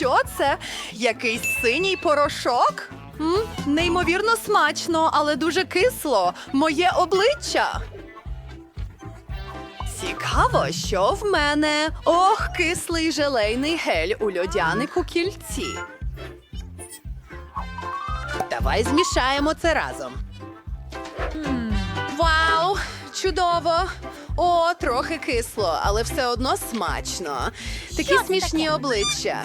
Що це? Якийсь синій порошок? М? Неймовірно смачно, але дуже кисло. Моє обличчя. Цікаво, що в мене. Ох, кислий желейний гель у льодянику кільці. Давай змішаємо це разом. Вау! Чудово! О, трохи кисло, але все одно смачно. Такі смішні обличчя.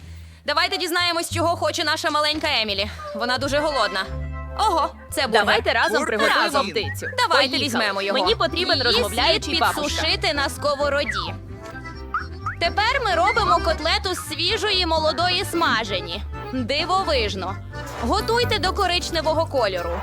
Давайте дізнаємось, чого хоче наша маленька Емілі. Вона дуже голодна. Ого, це буде. Давайте разом приготуємо Разом. птицю. Давайте Поїхали. візьмемо його. Мені потрібен Її розмовляючий слід папушка. підсушити на сковороді. Тепер ми робимо котлету з свіжої молодої смажені. Дивовижно. Готуйте до коричневого кольору.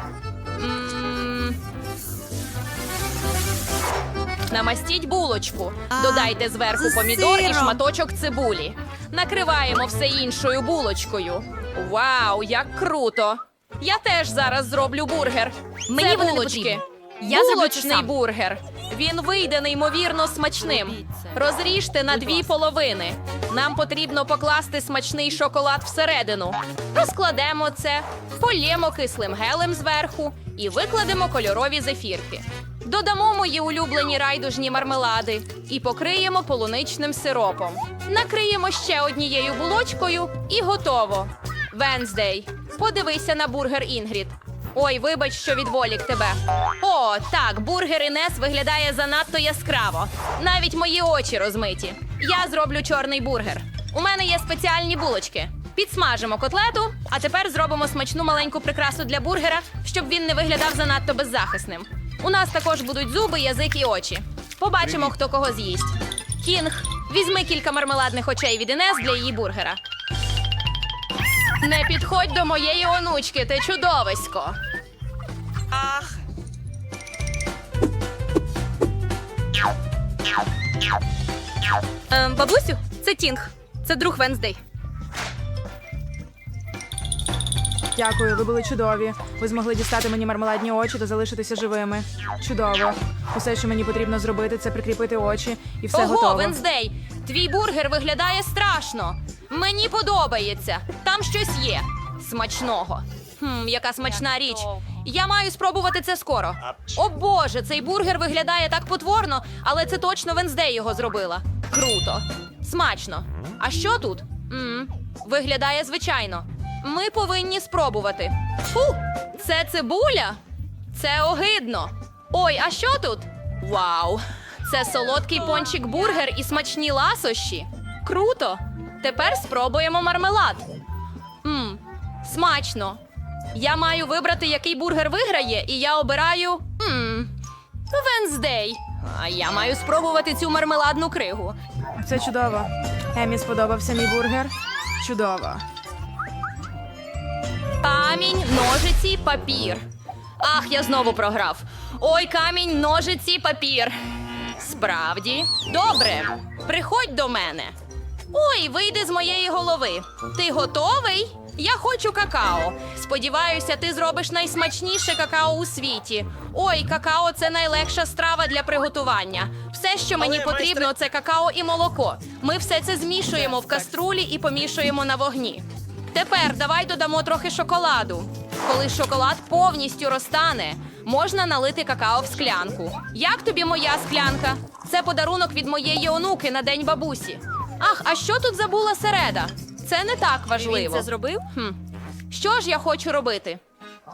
Намастіть булочку. Додайте зверху помідор і шматочок цибулі. Накриваємо все іншою булочкою. Вау, як круто! Я теж зараз зроблю бургер. Мені Це булочки. Я Булочний бургер. Він вийде неймовірно смачним. Розріжте на дві половини. Нам потрібно покласти смачний шоколад всередину. Розкладемо це, полємо кислим гелем зверху і викладемо кольорові зефірки. Додамо мої улюблені райдужні мармелади і покриємо полуничним сиропом. Накриємо ще однією булочкою і готово. Венздей, подивися на бургер Інгрід. Ой, вибач, що відволік тебе. О, так, бургер Інес виглядає занадто яскраво. Навіть мої очі розмиті. Я зроблю чорний бургер. У мене є спеціальні булочки. Підсмажимо котлету, а тепер зробимо смачну маленьку прикрасу для бургера, щоб він не виглядав занадто беззахисним. У нас також будуть зуби, язик і очі. Побачимо, хто кого з'їсть. Кінг, візьми кілька мармеладних очей від Інес для її бургера. Не підходь до моєї онучки, ти чудовисько. Ем, бабусю, це Тінг. Це друг Венздей. Дякую, ви були чудові. Ви змогли дістати мені мармеладні очі та залишитися живими. Чудово. Усе, що мені потрібно зробити, це прикріпити очі, і все Ого, готово. Венздей! Твій бургер виглядає страшно. Мені подобається. Там щось є. Смачного. Хм, яка смачна річ. Я маю спробувати це скоро. О боже, цей бургер виглядає так потворно, але це точно Венздей його зробила. Круто. Смачно. А що тут? м виглядає звичайно. Ми повинні спробувати. Фу, це цибуля? Це огидно. Ой, а що тут? Вау! Це солодкий пончик бургер і смачні ласощі. Круто! Тепер спробуємо мармелад. Мм, смачно. Я маю вибрати, який бургер виграє, і я обираю. Мм, Венздей. А я маю спробувати цю мармеладну кригу. Це чудово. Емі сподобався мій бургер. Чудово. Камінь, ножиці, папір. Ах, я знову програв. Ой, камінь, ножиці, папір. Справді, добре. Приходь до мене. Ой, вийди з моєї голови. Ти готовий? Я хочу какао. Сподіваюся, ти зробиш найсмачніше какао у світі. Ой, какао це найлегша страва для приготування. Все, що мені потрібно, це какао і молоко. Ми все це змішуємо в каструлі і помішуємо на вогні. Тепер давай додамо трохи шоколаду. Коли шоколад повністю розтане, можна налити какао в склянку. Як тобі моя склянка? Це подарунок від моєї онуки на день бабусі. Ах, а що тут забула середа? Це не так важливо. Він це зробив? Хм. Що ж я хочу робити?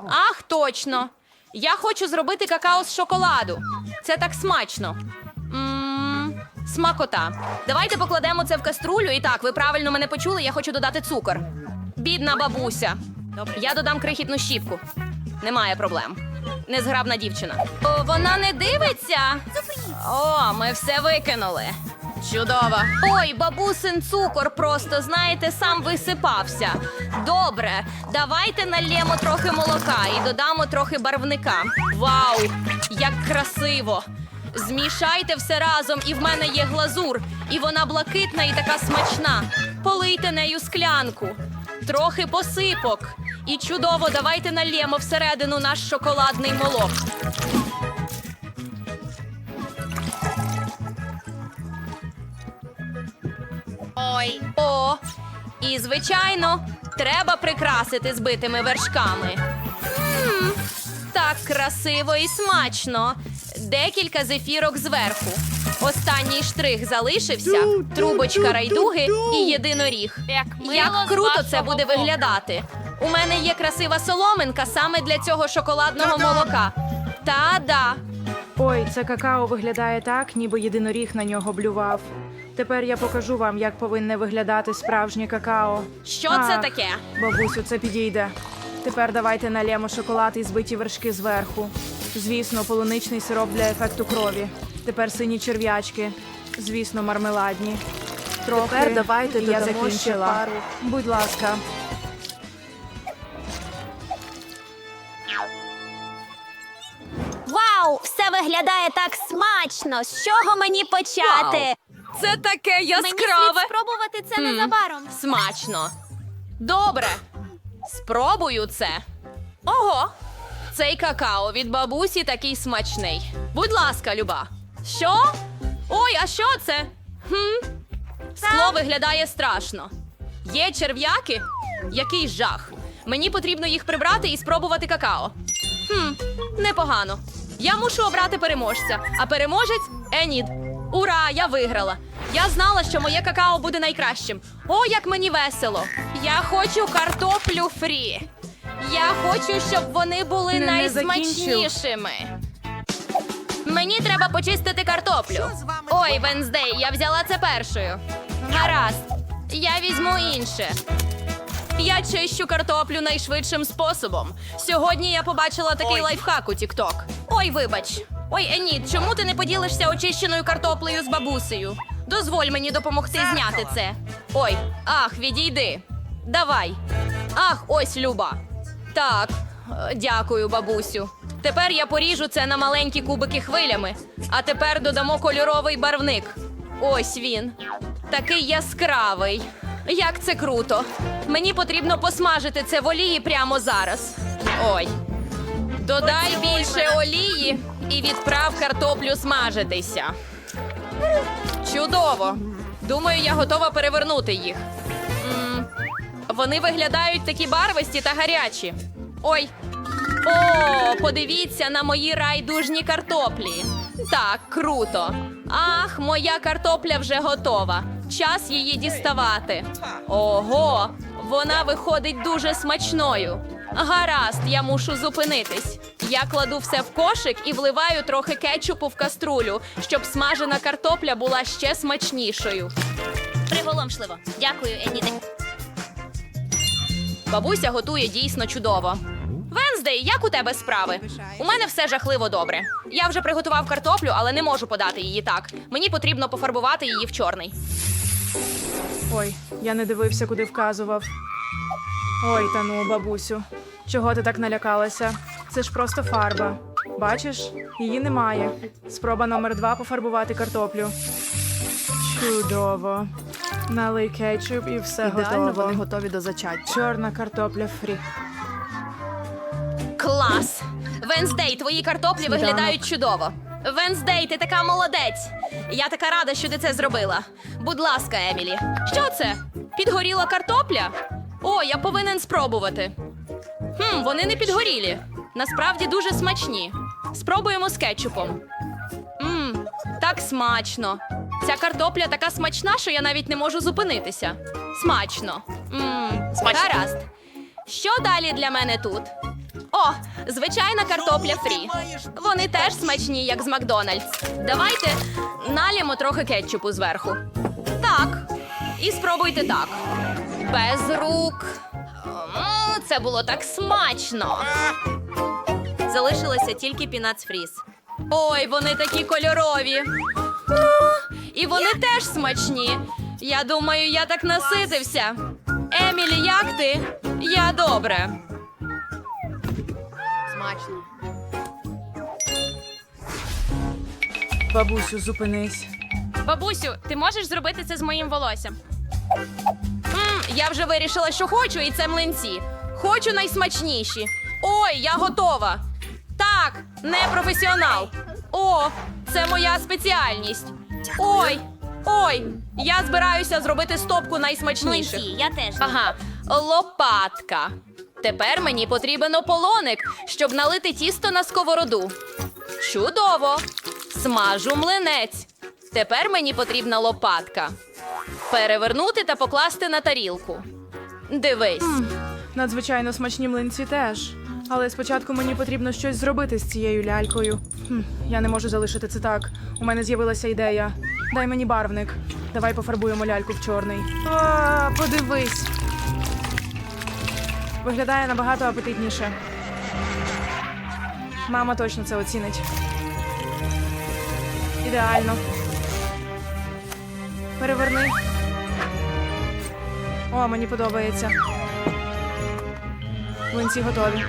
Ах, точно. Я хочу зробити какао з шоколаду. Це так смачно. Мм, смакота. Давайте покладемо це в каструлю. І так, ви правильно мене почули, я хочу додати цукор. Бідна бабуся. Я додам крихітну щіпку. Немає проблем. Незграбна дівчина. О, вона не дивиться. О, ми все викинули. Чудово. Ой, бабусин цукор просто, знаєте, сам висипався. Добре, давайте нальємо трохи молока і додамо трохи барвника. Вау, як красиво! Змішайте все разом, і в мене є глазур, і вона блакитна і така смачна. Полийте нею склянку, трохи посипок. І чудово, давайте нальємо всередину наш шоколадний молок. Ой. О, і звичайно, треба прикрасити збитими вершками. М, так красиво і смачно. Декілька зефірок зверху. Останній штрих залишився, трубочка райдуги і єдиноріг. Як круто це буде виглядати. У мене є красива соломинка саме для цього шоколадного молока. Та-да. Ой, це какао виглядає так, ніби єдиноріг на нього блював. Тепер я покажу вам, як повинне виглядати справжнє какао. Що це таке? Бабусю, це підійде. Тепер давайте налємо шоколад і збиті вершки зверху. Звісно, полуничний сироп для ефекту крові. Тепер сині черв'ячки. Звісно, мармеладні. Трохи. Тепер давайте я додамо ще закінчила. пару. Будь ласка. Вау! Все виглядає так смачно. З чого мені почати? Це таке Мені слід яскраве. спробувати це М. незабаром. Смачно. Добре. Спробую це. Ого. Цей какао від бабусі такий смачний. Будь ласка, Люба. Що? Ой, а що це? Хм? Скло виглядає страшно. Є черв'яки? Який жах. Мені потрібно їх прибрати і спробувати какао. Хм, непогано. Я мушу обрати переможця, а переможець Енід. Ура! Я виграла. Я знала, що моє какао буде найкращим. О, як мені весело! Я хочу картоплю фрі. Я хочу, щоб вони були Не- не найсмачнішими. Мені треба почистити картоплю. Ой, Венздей, я взяла це першою. Гаразд, я візьму інше. Я чищу картоплю найшвидшим способом. Сьогодні я побачила такий лайфхак у TikTok. Ой, вибач. Ой, Еніт, чому ти не поділишся очищеною картоплею з бабусею? Дозволь мені допомогти зняти це. Ой, ах, відійди. Давай. Ах, ось Люба. Так, е, дякую, бабусю. Тепер я поріжу це на маленькі кубики хвилями, а тепер додамо кольоровий барвник. Ось він. Такий яскравий. Як це круто. Мені потрібно посмажити це в олії прямо зараз. Ой. Додай більше олії і відправ картоплю смажитися. Чудово. Думаю, я готова перевернути їх. Вони виглядають такі барвисті та гарячі. Ой. О, подивіться на мої райдужні картоплі. Так, круто. Ах, моя картопля вже готова. Час її діставати. Ого, вона виходить дуже смачною. Гаразд, я мушу зупинитись. Я кладу все в кошик і вливаю трохи кетчупу в каструлю, щоб смажена картопля була ще смачнішою. Приголомшливо. Дякую, Еніде. Бабуся готує дійсно чудово. Венздей, як у тебе справи? У мене все жахливо добре. Я вже приготував картоплю, але не можу подати її так. Мені потрібно пофарбувати її в чорний. Ой, я не дивився, куди вказував. Ой, та ну, бабусю. Чого ти так налякалася? Це ж просто фарба. Бачиш, її немає. Спроба номер два пофарбувати картоплю. Чудово. Налий кетчуп і все Ідеально готово. вони готові до зачаття. Чорна картопля фрі. Клас! Венздей, твої картоплі Сніданок. виглядають чудово. Венздей, ти така молодець. Я така рада, що ти це зробила. Будь ласка, Емілі. Що це? Підгоріла картопля? О, я повинен спробувати. Хм, вони не підгорілі. Насправді дуже смачні. Спробуємо з кетчупом. Мм, так смачно. Ця картопля така смачна, що я навіть не можу зупинитися. Смачно. Мм, гаразд. Що далі для мене тут? О, звичайна картопля фрі. Вони теж смачні, як з Макдональдс. Давайте налємо трохи кетчупу зверху. Так. І спробуйте так. Без рук. Це було так смачно. Залишилося тільки пінац фріз. Ой, вони такі кольорові. І вони теж смачні. Я думаю, я так наситився. Емілі, як ти? Я добре. Смачно. Бабусю, зупинись. Бабусю, ти можеш зробити це з моїм волоссям? м я вже вирішила, що хочу, і це млинці. Хочу найсмачніші. Ой, я готова. Так, не професіонал. О, це моя спеціальність. Ой, ой, я збираюся зробити стопку найсмачніших. Млинці, я теж. Ага, лопатка. Тепер мені потрібен ополоник, щоб налити тісто на сковороду. Чудово! Смажу млинець. Тепер мені потрібна лопатка. Перевернути та покласти на тарілку. Дивись. Надзвичайно смачні млинці теж. Але спочатку мені потрібно щось зробити з цією лялькою. Хм, я не можу залишити це так. У мене з'явилася ідея. Дай мені барвник. Давай пофарбуємо ляльку в чорний. А, подивись. Виглядає набагато апетитніше. Мама точно це оцінить. Ідеально. Переверни. О, мені подобається. Млинці готові.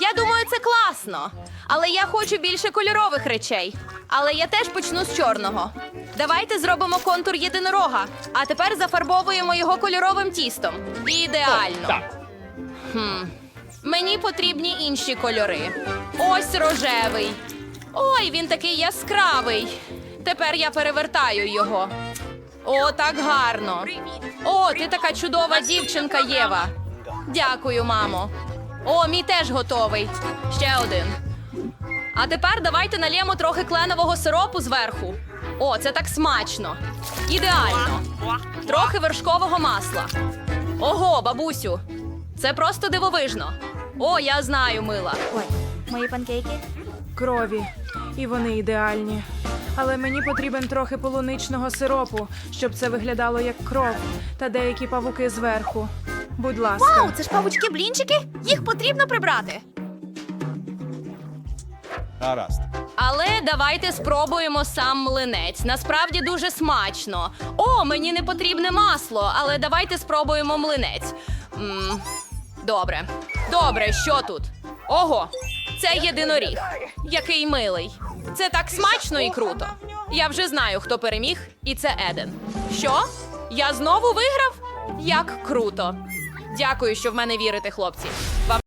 Я думаю, це класно. Але я хочу більше кольорових речей. Але я теж почну з чорного. Давайте зробимо контур єдинорога, а тепер зафарбовуємо його кольоровим тістом. Ідеально. Хм. Мені потрібні інші кольори. Ось рожевий. Ой, він такий яскравий. Тепер я перевертаю його. О, так гарно. О, ти така чудова дівчинка, Єва. Дякую, мамо. О, мій теж готовий. Ще один. А тепер давайте налємо трохи кленового сиропу зверху. О, це так смачно. Ідеально. Трохи вершкового масла. Ого, бабусю. Це просто дивовижно. О, я знаю, мила. Ой, мої панкейки. Крові. І вони ідеальні. Але мені потрібен трохи полуничного сиропу, щоб це виглядало як кров, та деякі павуки зверху. Будь ласка. Вау, це ж павучки-блінчики? Їх потрібно прибрати. Гаразд. Але давайте спробуємо сам млинець. Насправді дуже смачно. О, мені не потрібне масло, але давайте спробуємо млинець. м добре. Добре, що тут? Ого, це єдиноріг. Який милий. Це так смачно і круто. Я вже знаю, хто переміг, і це Еден. Що? Я знову виграв? Як круто. Дякую, що в мене вірите, хлопці. Вам